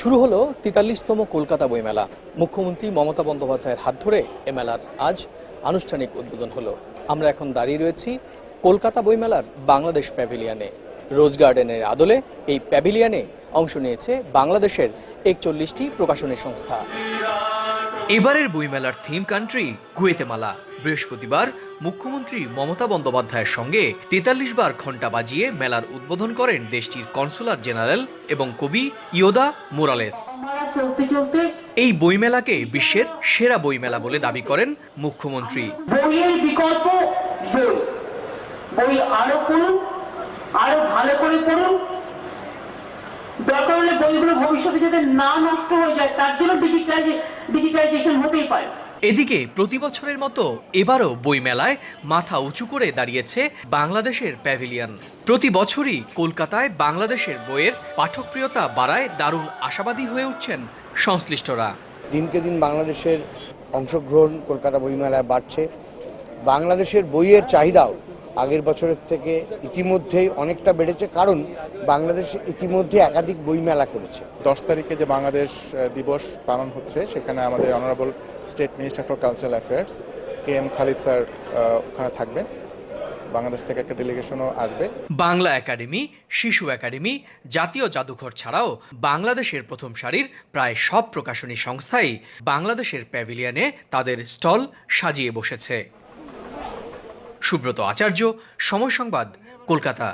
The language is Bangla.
শুরু হলো তেতাল্লিশতম কলকাতা বইমেলা। মুখ্যমন্ত্রী মমতা বন্দ্যোপাধ্যায়ের হাত ধরে এ মেলার আজ আনুষ্ঠানিক উদ্বোধন হলো। আমরা এখন দাঁড়িয়ে রয়েছি কলকাতা বইমেলার বাংলাদেশ প্যাভিলিয়নে। রোজ গার্ডেনের আদলে এই প্যাভিলিয়নে অংশ নিয়েছে বাংলাদেশের একচল্লিশটি প্রকাশনী সংস্থা। এবারের বইমেলার থিম কান্ট্রি গুয়েতেমালা বৃহস্পতিবার মুখ্যমন্ত্রী মমতা বন্দ্যোপাধ্যায়ের সঙ্গে তেতাল্লিশ বার ঘণ্টা বাজিয়ে মেলার উদ্বোধন করেন দেশটির কনসুলার জেনারেল এবং কবি ইয়োদা মোরালেস। আমরা চলতে চলতে এই বইমেলাকে বিশ্বের সেরা বইমেলা বলে দাবি করেন মুখ্যমন্ত্রী। বইয়ের বিকল্প বই। বই আরও পড়ুন আরও ভালো করে পড়ুন দরকার ভবিষ্যতে যাতে না নষ্ট হয়ে যায় তার জন্য ডিজিটাইজেশন হতেই পারে। এদিকে প্রতি বছরের মতো এবারও বইমেলায় মাথা উঁচু করে দাঁড়িয়েছে বাংলাদেশের প্যাভিলিয়ন। প্রতি বছরই কলকাতায় বাংলাদেশের বইয়ের পাঠকপ্রিয়তা বাড়ায় দারুণ আশাবাদী হয়ে উঠছেন সংশ্লিষ্টরা। দিনকে দিন বাংলাদেশের অংশগ্রহণ কলকাতা বইমেলায় বাড়ছে। বাংলাদেশের বইয়ের চাহিদাও আগের বছরের থেকে ইতিমধ্যেই অনেকটা বেড়েছে কারণ বাংলাদেশ ইতিমধ্যে একাধিক বইমেলা করেছে। দশ তারিখে যে বাংলাদেশ দিবস পালন হচ্ছে সেখানে আমাদের honourable state minister for cultural affairs K M Khalid sir ওখানে থাকবেন। বাংলাদেশ থেকে একটা ডেলিগেশনও আসবে। বাংলা একাডেমি শিশু একাডেমি জাতীয় জাদুঘর ছাড়াও বাংলাদেশের প্রথম সারির প্রায় সব প্রকাশনী সংস্থাই বাংলাদেশের প্যাভিলিয়নে তাদের স্টল সাজিয়ে বসেছে। সুব্রত আচার্য সময় সংবাদ কলকাতা।